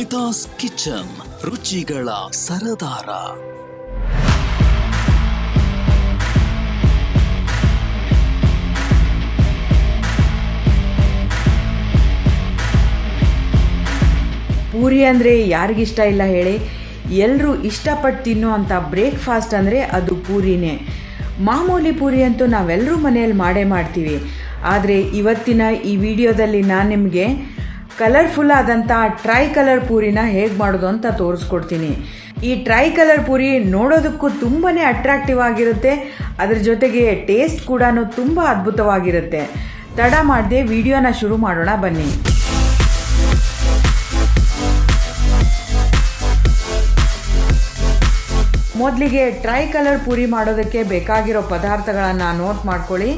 Smitha's kitchen, ರುಚಿಗಳ ಸರದಾರ. ಪೂರಿ ಅಂದರೆ ಯಾರಿಗಿಷ್ಟ ಇಲ್ಲ ಹೇಳಿ. ಎಲ್ಲರೂ ಇಷ್ಟಪಟ್ಟು ತಿನ್ನುವಂಥ ಬ್ರೇಕ್ಫಾಸ್ಟ್ ಅಂದರೆ ಅದು ಪೂರಿನೇ. ಮಾಮೂಲಿ ಪೂರಿ ಅಂತೂ ನಾವೆಲ್ಲರೂ ಮನೆಯಲ್ಲಿ ಮಾಡೇ ಮಾಡ್ತೀವಿ. ಆದರೆ ಇವತ್ತಿನ ಈ ವಿಡಿಯೋದಲ್ಲಿ ನಾನು ನಿಮಗೆ ಕಲರ್ಫುಲ್ ಆದಂಥ ಟ್ರೈ ಕಲರ್ ಪೂರಿನ ಹೇಗೆ ಮಾಡೋದು ಅಂತ ತೋರಿಸ್ಕೊಡ್ತೀನಿ. ಈ ಟ್ರೈ ಕಲರ್ ಪೂರಿ ನೋಡೋದಕ್ಕೂ ತುಂಬಾ ಅಟ್ರಾಕ್ಟಿವ್ ಆಗಿರುತ್ತೆ. ಅದ್ರ ಜೊತೆಗೆ ಟೇಸ್ಟ್ ಕೂಡ ತುಂಬ ಅದ್ಭುತವಾಗಿರುತ್ತೆ. ತಡ ಮಾಡದೆ ವಿಡಿಯೋನ ಶುರು ಮಾಡೋಣ ಬನ್ನಿ. ಮೊದಲಿಗೆ ಟ್ರೈ ಕಲರ್ ಪೂರಿ ಮಾಡೋದಕ್ಕೆ ಬೇಕಾಗಿರೋ ಪದಾರ್ಥಗಳನ್ನು ನೋಟ್ ಮಾಡ್ಕೊಳ್ಳಿ.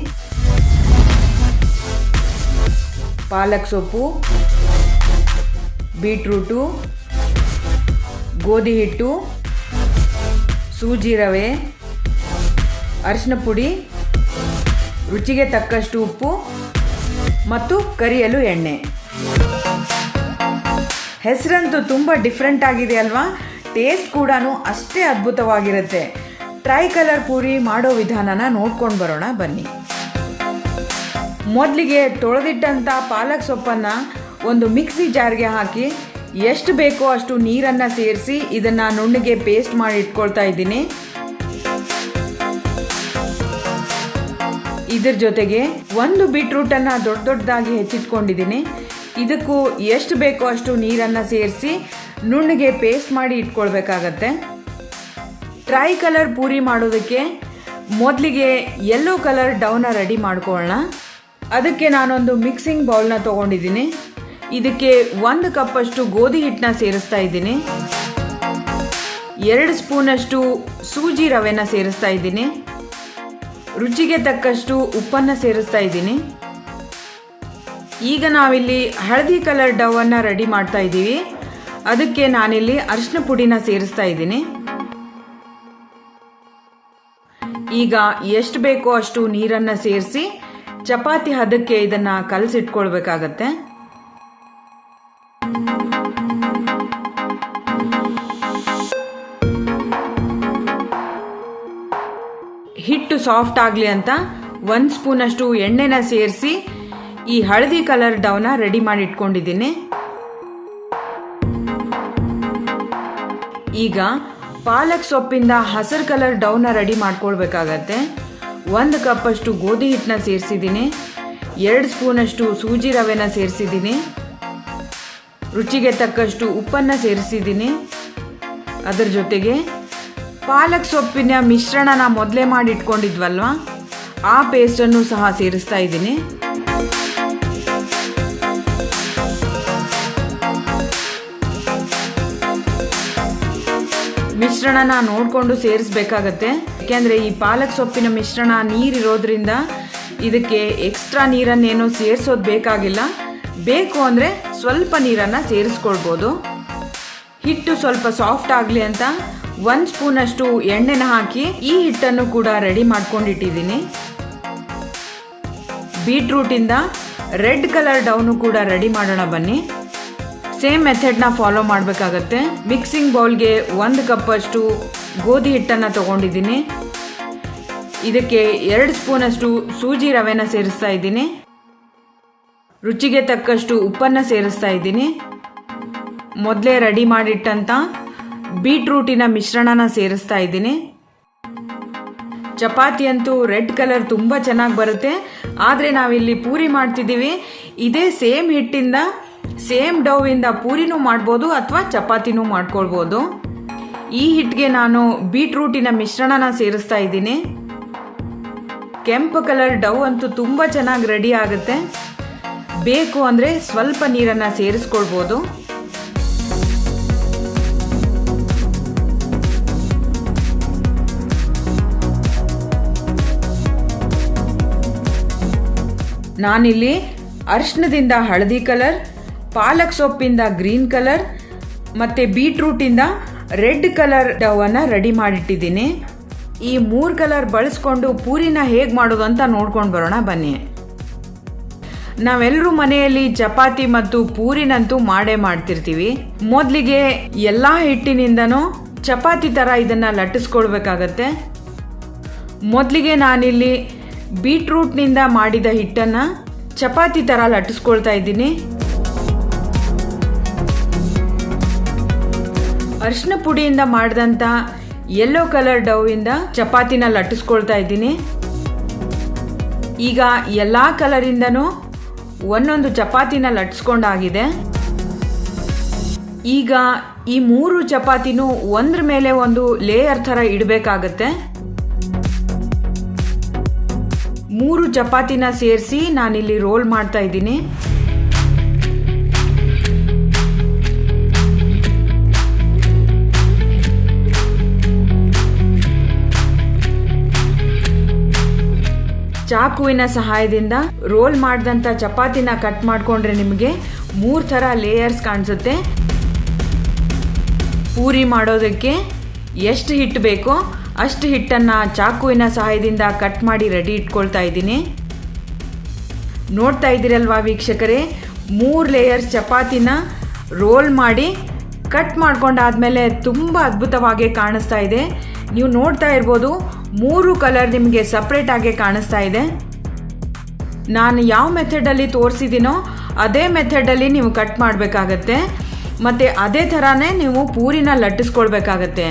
ಪಾಲಕ್ ಸೊಪ್ಪು. ಬೀಟ್ರೂಟು, ಗೋಧಿ ಹಿಟ್ಟು, ಸೂಜಿ ರವೆ, ಅರಿಶಿನ ಪುಡಿ, ರುಚಿಗೆ ತಕ್ಕಷ್ಟು ಉಪ್ಪು ಮತ್ತು ಕರಿಯಲು ಎಣ್ಣೆ. ಹೆಸರಂತೂ ತುಂಬ ಡಿಫ್ರೆಂಟ್ ಆಗಿದೆ ಅಲ್ವಾ? ಟೇಸ್ಟ್ ಕೂಡ ಅಷ್ಟೇ ಅದ್ಭುತವಾಗಿರುತ್ತೆ. ಟ್ರೈ ಕಲರ್ ಪೂರಿ ಮಾಡೋ ವಿಧಾನನ ನೋಡ್ಕೊಂಡು ಬರೋಣ ಬನ್ನಿ. ಮೊದಲಿಗೆ ತೊಳೆದಿಟ್ಟಂಥ ಪಾಲಕ್ ಸೊಪ್ಪನ್ನು ಒಂದು ಮಿಕ್ಸಿ ಜಾರ್ಗೆ ಹಾಕಿ ಎಷ್ಟು ಬೇಕೋ ಅಷ್ಟು ನೀರನ್ನು ಸೇರಿಸಿ ಇದನ್ನು ನುಣ್ಣಗೆ ಪೇಸ್ಟ್ ಮಾಡಿ ಇಟ್ಕೊಳ್ತಾ ಇದ್ದೀನಿ. ಇದ್ರ ಜೊತೆಗೆ ಒಂದು ಬೀಟ್ರೂಟನ್ನು ದೊಡ್ಡ ದೊಡ್ಡದಾಗಿ ಹೆಚ್ಚಿಟ್ಕೊಂಡಿದ್ದೀನಿ. ಇದಕ್ಕೂ ಎಷ್ಟು ಬೇಕೋ ಅಷ್ಟು ನೀರನ್ನು ಸೇರಿಸಿ ನುಣ್ಣಗೆ ಪೇಸ್ಟ್ ಮಾಡಿ ಇಟ್ಕೊಳ್ಬೇಕಾಗತ್ತೆ. ಟ್ರೈ ಕಲರ್ ಪೂರಿ ಮಾಡೋದಕ್ಕೆ ಮೊದಲಿಗೆ ಯೆಲ್ಲೋ ಕಲರ್ ಡೌನ ರೆಡಿ ಮಾಡ್ಕೊಳ್ಳೋಣ. ಅದಕ್ಕೆ ನಾನೊಂದು ಮಿಕ್ಸಿಂಗ್ ಬೌಲ್ನ ತೊಗೊಂಡಿದ್ದೀನಿ. ಇದಕ್ಕೆ ಒಂದು ಕಪ್ಪಷ್ಟು ಗೋಧಿ ಹಿಟ್ಟನ್ನ ಸೇರಿಸ್ತಾ ಇದ್ದೀನಿ. ಎರಡು ಸ್ಪೂನಷ್ಟು ಸೂಜಿ ರವೆನ ಸೇರಿಸ್ತಾ ಇದ್ದೀನಿ. ರುಚಿಗೆ ತಕ್ಕಷ್ಟು ಉಪ್ಪನ್ನು ಸೇರಿಸ್ತಾ ಇದ್ದೀನಿ. ಈಗ ನಾವಿಲ್ಲಿ ಹಳದಿ ಕಲರ್ ಡವನ್ನು ರೆಡಿ ಮಾಡ್ತಾ ಇದ್ದೀವಿ. ಅದಕ್ಕೆ ನಾನಿಲ್ಲಿ ಅರಿಶಿನ ಪುಡಿನ ಸೇರಿಸ್ತಾ ಇದ್ದೀನಿ. ಈಗ ಎಷ್ಟು ಬೇಕೋ ಅಷ್ಟು ನೀರನ್ನು ಸೇರಿಸಿ, ಚಪಾತಿ ಹದಕ್ಕೆ ಇದನ್ನು ಕಲಸಿಟ್ಕೊಳ್ಬೇಕಾಗತ್ತೆ. ಸಾಫ್ಟ್ ಆಗಲಿ ಅಂತ ಒಂದು ಸ್ಪೂನಷ್ಟು ಎಣ್ಣೆನ ಸೇರಿಸಿ ಈ ಹಳದಿ ಕಲರ್ ಡವ್ನ ರೆಡಿ ಮಾಡಿ ಇಟ್ಕೊಂಡಿದ್ದೀನಿ. ಈಗ ಪಾಲಕ್ ಸೊಪ್ಪಿಂದ ಹಸಿರು ಕಲರ್ ಡವ್ನ ರೆಡಿ ಮಾಡ್ಕೊಳ್ಬೇಕಾಗತ್ತೆ. ಒಂದು ಕಪ್ಪಷ್ಟು ಗೋಧಿ ಹಿಟ್ಟನ್ನ ಸೇರಿಸಿದ್ದೀನಿ. ಎರಡು ಸ್ಪೂನಷ್ಟು ಸೂಜಿ ರವೆನ ಸೇರಿಸಿದ್ದೀನಿ. ರುಚಿಗೆ ತಕ್ಕಷ್ಟು ಉಪ್ಪನ್ನು ಸೇರಿಸಿದ್ದೀನಿ. ಅದರ ಜೊತೆಗೆ ಪಾಲಕ್ ಸೊಪ್ಪಿನ ಮಿಶ್ರಣನ ಮೊದಲೇ ಮಾಡಿ ಇಟ್ಕೊಂಡಿದ್ವಲ್ವ ಆ ಪೇಸ್ಟನ್ನು ಸಹ ಸೇರಿಸ್ತಾ ಇದ್ದೀನಿ. ಮಿಶ್ರಣನ ನೋಡಿಕೊಂಡು ಸೇರಿಸ್ಬೇಕಾಗತ್ತೆ. ಯಾಕೆಂದರೆ ಈ ಪಾಲಕ್ ಸೊಪ್ಪಿನ ಮಿಶ್ರಣ ನೀರಿರೋದ್ರಿಂದ ಇದಕ್ಕೆ ಎಕ್ಸ್ಟ್ರಾ ನೀರನ್ನೇನೋ ಸೇರಿಸೋದು ಬೇಕಾಗಿಲ್ಲ. ಬೇಕು ಅಂದರೆ ಸ್ವಲ್ಪ ನೀರನ್ನು ಸೇರಿಸ್ಕೊಳ್ಬೋದು. ಹಿಟ್ಟು ಸ್ವಲ್ಪ ಸಾಫ್ಟ್ ಆಗಲಿ ಅಂತ ಒಂದು ಸ್ಪೂನಷ್ಟು ಎಣ್ಣೆನ ಹಾಕಿ ಈ ಹಿಟ್ಟನ್ನು ಕೂಡ ರೆಡಿ ಮಾಡ್ಕೊಂಡಿಟ್ಟಿದ್ದೀನಿ. ಬೀಟ್ರೂಟಿಂದ ರೆಡ್ ಕಲರ್ ಡೌನು ಕೂಡ ರೆಡಿ ಮಾಡೋಣ ಬನ್ನಿ. ಸೇಮ್ ಮೆಥಡ್ನ ಫಾಲೋ ಮಾಡಬೇಕಾಗತ್ತೆ. ಮಿಕ್ಸಿಂಗ್ ಬೌಲ್ಗೆ ಒಂದು ಕಪ್ಪಷ್ಟು ಗೋಧಿ ಹಿಟ್ಟನ್ನು ತಗೊಂಡಿದ್ದೀನಿ. ಇದಕ್ಕೆ ಎರಡು ಸ್ಪೂನಷ್ಟು ಸೂಜಿ ರವೆನ ಸೇರಿಸ್ತಾ ಇದ್ದೀನಿ. ರುಚಿಗೆ ತಕ್ಕಷ್ಟು ಉಪ್ಪನ್ನು ಸೇರಿಸ್ತಾ ಇದ್ದೀನಿ. ಮೊದಲೇ ರೆಡಿ ಮಾಡಿಟ್ಟಂಥ ಬೀಟ್ರೂಟಿನ ಮಿಶ್ರಣನ ಸೇರಿಸ್ತಾ ಇದ್ದೀನಿ. ಚಪಾತಿ ಅಂತೂ ರೆಡ್ ಕಲರ್ ತುಂಬ ಚೆನ್ನಾಗಿ ಬರುತ್ತೆ. ಆದರೆ ನಾವಿಲ್ಲಿ ಪೂರಿ ಮಾಡ್ತಿದ್ದೀವಿ. ಇದೇ ಸೇಮ್ ಹಿಟ್ಟಿಂದ, ಸೇಮ್ ಡೌವಿಂದ ಪೂರಿನೂ ಮಾಡ್ಬೋದು ಅಥವಾ ಚಪಾತಿನೂ ಮಾಡ್ಕೊಳ್ಬೋದು. ಈ ಹಿಟ್ಗೆ ನಾನು ಬೀಟ್ರೂಟಿನ ಮಿಶ್ರಣನ ಸೇರಿಸ್ತಾ ಇದ್ದೀನಿ. ಕೆಂಪು ಕಲರ್ ಡವ್ ಅಂತೂ ತುಂಬ ಚೆನ್ನಾಗಿ ರೆಡಿ ಆಗುತ್ತೆ. ಬೇಕು ಅಂದರೆ ಸ್ವಲ್ಪ ನೀರನ್ನು ಸೇರಿಸ್ಕೊಳ್ಬೋದು. ನಾನಿಲ್ಲಿ ಅರ್ಶಿನದಿಂದ ಹಳದಿ ಕಲರ್, ಪಾಲಕ್ ಸೊಪ್ಪಿಂದ ಗ್ರೀನ್ ಕಲರ್, ಮತ್ತು ಬೀಟ್ರೂಟಿಂದ ರೆಡ್ ಕಲರ್ ಡವನ್ನು ರೆಡಿ ಮಾಡಿಟ್ಟಿದ್ದೀನಿ. ಈ ಮೂರು ಕಲರ್ ಬಳಸ್ಕೊಂಡು ಪೂರಿನ ಹೇಗೆ ಮಾಡೋದು ಅಂತ ನೋಡ್ಕೊಂಡು ಬರೋಣ, ಬನ್ನಿ. ನಾವೆಲ್ಲರೂ ಮನೆಯಲ್ಲಿ ಚಪಾತಿ ಮತ್ತು ಪೂರಿನಂತೂ ಮಾಡೇ ಮಾಡ್ತಿರ್ತೀವಿ. ಮೊದಲಿಗೆ ಎಲ್ಲ ಹಿಟ್ಟಿನಿಂದನೂ ಚಪಾತಿ ಥರ ಇದನ್ನು ಲಟ್ಟಿಸ್ಕೊಳ್ಬೇಕಾಗತ್ತೆ ಮೊದಲಿಗೆ ನಾನಿಲ್ಲಿ ಬೀಟ್ರೂಟ್ನಿಂದ ಮಾಡಿದ ಹಿಟ್ಟನ್ನು ಚಪಾತಿ ಥರ ಲಟ್ಟಿಸ್ಕೊಳ್ತಾ ಇದ್ದೀನಿ. ಅರಿಶಿನ ಪುಡಿಯಿಂದ ಮಾಡಿದಂಥ ಯೆಲ್ಲೋ ಕಲರ್ ಡವಿಂದ ಚಪಾತಿನ ಲಟ್ಟಿಸ್ಕೊಳ್ತಾ ಇದ್ದೀನಿ. ಈಗ ಎಲ್ಲ ಕಲರಿಂದನೂ ಒಂದೊಂದು ಚಪಾತಿನ ಲಟ್ಸ್ಕೊಂಡಾಗಿದೆ ಈಗ ಈ ಮೂರು ಚಪಾತಿನೂ ಒಂದ್ರ ಮೇಲೆ ಒಂದು ಲೇಯರ್ ಥರ ಇಡಬೇಕಾಗತ್ತೆ. ಮೂರು ಚಪಾತಿನ ಸೇರಿಸಿ ನಾನಿಲ್ಲಿ ರೋಲ್ ಮಾಡ್ತಾ ಇದ್ದೀನಿ. ಚಾಕುವಿನ ಸಹಾಯದಿಂದ ರೋಲ್ ಮಾಡಿದಂಥ ಚಪಾತಿನ ಕಟ್ ಮಾಡಿಕೊಂಡ್ರೆ ನಿಮಗೆ ಮೂರು ಥರ ಲೇಯರ್ಸ್ ಕಾಣಿಸುತ್ತೆ. ಪೂರಿ ಮಾಡೋದಕ್ಕೆ ಎಷ್ಟು ಹಿಟ್ಟು ಬೇಕೋ ಅಷ್ಟು ಹಿಟ್ಟನ್ನು ಚಾಕುವಿನ ಸಹಾಯದಿಂದ ಕಟ್ ಮಾಡಿ ರೆಡಿ ಇಟ್ಕೊಳ್ತಾ ಇದ್ದೀನಿ. ನೋಡ್ತಾ ಇದ್ದೀರಲ್ವಾ ವೀಕ್ಷಕರೇ? ಮೂರು ಲೇಯರ್ಸ್ ಚಪಾತಿನ ರೋಲ್ ಮಾಡಿ ಕಟ್ ಮಾಡ್ಕೊಂಡಾದ್ಮೇಲೆ ತುಂಬ ಅದ್ಭುತವಾಗಿ ಕಾಣಿಸ್ತಾ ಇದೆ. ನೀವು ನೋಡ್ತಾ ಇರ್ಬೋದು, ಮೂರು ಕಲರ್ ನಿಮಗೆ ಸಪ್ರೇಟಾಗಿ ಕಾಣಿಸ್ತಾ ಇದೆ. ನಾನು ಯಾವ ಮೆಥಡಲ್ಲಿ ತೋರಿಸಿದ್ದೀನೋ, ಅದೇ ಮೆಥಡಲ್ಲಿ ನೀವು ಕಟ್ ಮಾಡಬೇಕಾಗತ್ತೆ. ಮತ್ತು ಅದೇ ಥರನೇ ನೀವು ಪೂರಿನ ಲಟ್ಟಿಸ್ಕೊಳ್ಬೇಕಾಗತ್ತೆ.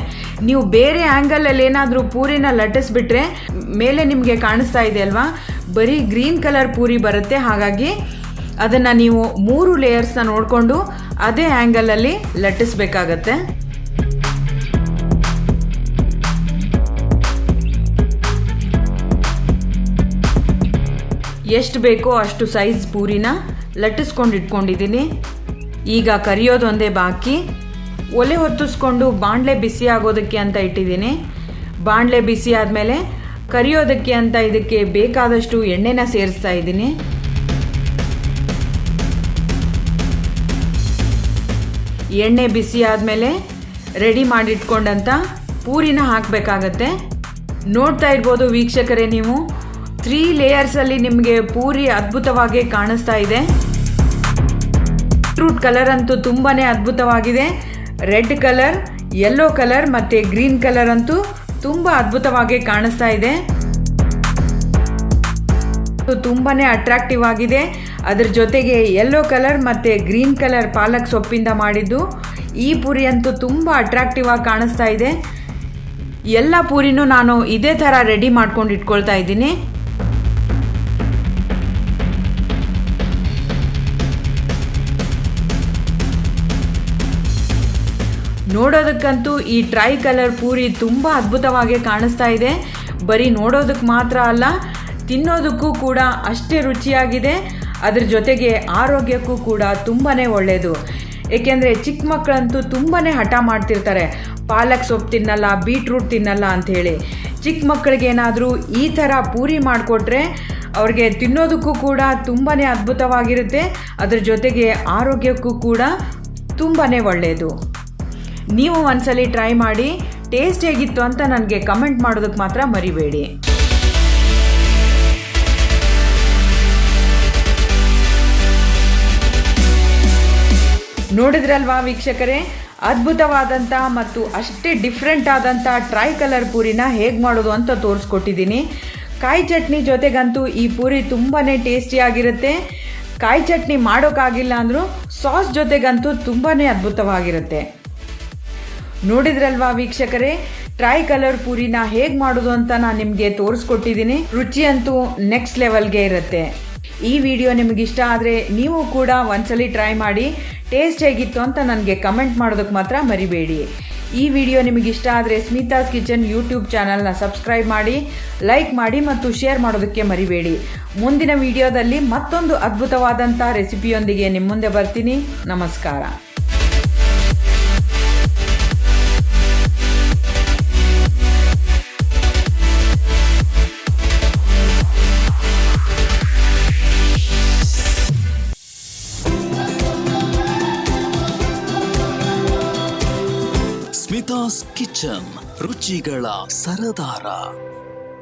ನೀವು ಬೇರೆ ಆ್ಯಂಗಲಲ್ಲಿ ಏನಾದರೂ ಪೂರಿನ ಲಟ್ಟಿಸ್ಬಿಟ್ರೆ ಮೇಲೆ ನಿಮಗೆ ಕಾಣಿಸ್ತಾ ಇದೆ ಅಲ್ವಾ? ಬರೀ ಗ್ರೀನ್ ಕಲರ್ ಪೂರಿ ಬರುತ್ತೆ. ಹಾಗಾಗಿ ಅದನ್ನು ನೀವು ಮೂರು ಲೇಯರ್ಸ್ನ ನೋಡಿಕೊಂಡು ಅದೇ ಆ್ಯಂಗಲಲ್ಲಿ ಲಟ್ಟಿಸ್ಬೇಕಾಗತ್ತೆ. ಎಷ್ಟು ಬೇಕೋ ಅಷ್ಟು ಸೈಜ್ ಪೂರಿನ ಲಟ್ಟಿಸ್ಕೊಂಡು ಇಟ್ಕೊಂಡಿದ್ದೀನಿ. ಈಗ ಕರಿಯೋದು ಒಂದೇ ಬಾಕಿ. ಒಲೆ ಹೊತ್ತಿಸ್ಕೊಂಡು ಬಾಣಲೆ ಬಿಸಿ ಆಗೋದಕ್ಕೆ ಅಂತ ಇಟ್ಟಿದ್ದೀನಿ. ಬಾಣಲೆ ಬಿಸಿ ಆದಮೇಲೆ ಕರಿಯೋದಕ್ಕೆ ಅಂತ ಇದಕ್ಕೆ ಬೇಕಾದಷ್ಟು ಎಣ್ಣೆನ ಸೇರಿಸ್ತಾ ಇದ್ದೀನಿ. ಎಣ್ಣೆ ಬಿಸಿ ಆದಮೇಲೆ ರೆಡಿ ಮಾಡಿಟ್ಕೊಂಡಂಥ ಪೂರಿನ ಹಾಕಬೇಕಾಗತ್ತೆ. ನೋಡ್ತಾ ಇರ್ಬೋದು ವೀಕ್ಷಕರೇ ನೀವು. ತ್ರೀ ಲೇಯರ್ಸಲ್ಲಿ ನಿಮಗೆ ಪೂರಿ ಅದ್ಭುತವಾಗಿ ಕಾಣಿಸ್ತಾ ಇದೆ. ಬೀಟ್ರೂಟ್ ಕಲರ್ ಅಂತೂ ತುಂಬಾ ಅದ್ಭುತವಾಗಿದೆ. ರೆಡ್ ಕಲರ್ ಯೆಲ್ಲೋ ಕಲರ್ ಮತ್ತು ಗ್ರೀನ್ ಕಲರ್ ಅಂತೂ ತುಂಬ ಅದ್ಭುತವಾಗಿ ಕಾಣಿಸ್ತಾ ಇದೆ. ತುಂಬಾ ಅಟ್ರಾಕ್ಟಿವ್ ಆಗಿದೆ. ಅದರ ಜೊತೆಗೆ ಯೆಲ್ಲೋ ಕಲರ್ ಮತ್ತು ಗ್ರೀನ್ ಕಲರ್ ಪಾಲಕ್ ಸೊಪ್ಪಿಂದ ಮಾಡಿದ್ದು ಈ ಪೂರಿ ಅಂತೂ ತುಂಬ ಅಟ್ರಾಕ್ಟಿವ್ ಆಗಿ ಕಾಣಿಸ್ತಾ ಇದೆ. ಎಲ್ಲ ಪೂರಿನೂ ನಾನು ಇದೇ ಥರ ರೆಡಿ ಮಾಡ್ಕೊಂಡು ಇಟ್ಕೊಳ್ತಾ ಇದ್ದೀನಿ. ನೋಡೋದಕ್ಕಂತೂ ಈ ಟ್ರೈ ಕಲರ್ ಪೂರಿ ತುಂಬ ಅದ್ಭುತವಾಗಿ ಕಾಣಿಸ್ತಾ ಇದೆ. ಬರೀ ನೋಡೋದಕ್ಕೆ ಮಾತ್ರ ಅಲ್ಲ, ತಿನ್ನೋದಕ್ಕೂ ಕೂಡ ಅಷ್ಟೇ ರುಚಿಯಾಗಿದೆ. ಅದ್ರ ಜೊತೆಗೆ ಆರೋಗ್ಯಕ್ಕೂ ಕೂಡ ತುಂಬಾ ಒಳ್ಳೆಯದು ಏಕೆಂದರೆ ಚಿಕ್ಕ ಮಕ್ಕಳಂತೂ ತುಂಬಾ ಹಠ ಮಾಡ್ತಿರ್ತಾರೆ. ಪಾಲಕ್ ಸೊಪ್ಪು ತಿನ್ನಲ್ಲ, ಬೀಟ್ರೂಟ್ ತಿನ್ನಲ್ಲ ಅಂಥೇಳಿ ಚಿಕ್ಕ ಮಕ್ಕಳಿಗೇನಾದರೂ ಈ ಥರ ಪೂರಿ ಮಾಡಿಕೊಟ್ರೆ ಅವ್ರಿಗೆ ತಿನ್ನೋದಕ್ಕೂ ಕೂಡ ತುಂಬಾ ಅದ್ಭುತವಾಗಿರುತ್ತೆ. ಅದ್ರ ಜೊತೆಗೆ ಆರೋಗ್ಯಕ್ಕೂ ಕೂಡ ತುಂಬಾ ಒಳ್ಳೆಯದು ನೀವು ಒಂದ್ಸಲಿ ಟ್ರೈ ಮಾಡಿ ಟೇಸ್ಟ್ ಹೇಗಿತ್ತು ಅಂತ ನನಗೆ ಕಮೆಂಟ್ ಮಾಡೋದಕ್ಕೆ ಮಾತ್ರ ಮರಿಬೇಡಿ. ನೋಡಿದ್ರಲ್ವಾ ವೀಕ್ಷಕರೇ? ಅದ್ಭುತವಾದಂಥ ಮತ್ತು ಅಷ್ಟೇ ಡಿಫ್ರೆಂಟ್ ಆದಂಥ ಟ್ರೈ ಕಲರ್ ಪೂರಿನ ಹೇಗೆ ಮಾಡೋದು ಅಂತ ತೋರಿಸ್ಕೊಟ್ಟಿದ್ದೀನಿ. ಕಾಯಿ ಚಟ್ನಿ ಜೊತೆಗಂತೂ ಈ ಪೂರಿ ತುಂಬಾ ಟೇಸ್ಟಿಯಾಗಿರುತ್ತೆ ಕಾಯಿ ಚಟ್ನಿ ಮಾಡೋಕ್ಕಾಗಿಲ್ಲ ಅಂದರೂ ಸಾಸ್ ಜೊತೆಗಂತೂ ತುಂಬಾ ಅದ್ಭುತವಾಗಿರುತ್ತೆ. ನೋಡಿದ್ರಲ್ವಾ ವೀಕ್ಷಕರೇ? ಟ್ರೈ ಕಲರ್ ಪೂರಿನ ಹೇಗೆ ಮಾಡೋದು ಅಂತ ನಾನು ನಿಮಗೆ ತೋರಿಸ್ಕೊಟ್ಟಿದ್ದೀನಿ ರುಚಿ ಅಂತೂ ನೆಕ್ಸ್ಟ್ ಲೆವೆಲ್ಗೆ ಇರುತ್ತೆ. ಈ ವಿಡಿಯೋ ನಿಮಗೆ ಇಷ್ಟ ಆದರೆ ನೀವು ಕೂಡ ಒಂದ್ಸಲಿ ಟ್ರೈ ಮಾಡಿ. ಟೇಸ್ಟ್ ಹೇಗಿತ್ತು ಅಂತ ನನಗೆ ಕಮೆಂಟ್ ಮಾಡೋದಕ್ಕೆ ಮಾತ್ರ ಮರಿಬೇಡಿ. ಈ ವಿಡಿಯೋ ನಿಮಗೆ ಇಷ್ಟ ಆದರೆ ಸ್ಮಿತಾಸ್ ಕಿಚನ್ ಯೂಟ್ಯೂಬ್ ಚಾನಲ್ನ ಸಬ್ಸ್ಕ್ರೈಬ್ ಮಾಡಿ ಲೈಕ್ ಮಾಡಿ ಮತ್ತು ಶೇರ್ ಮಾಡೋದಕ್ಕೆ ಮರಿಬೇಡಿ. ಮುಂದಿನ ವಿಡಿಯೋದಲ್ಲಿ ಮತ್ತೊಂದು ಅದ್ಭುತವಾದಂಥ ರೆಸಿಪಿಯೊಂದಿಗೆ ನಿಮ್ಮ ಮುಂದೆ ಬರ್ತೀನಿ. ನಮಸ್ಕಾರ. ಕಿಚನ್ ರುಚಿಗಳ ಸರದಾರ.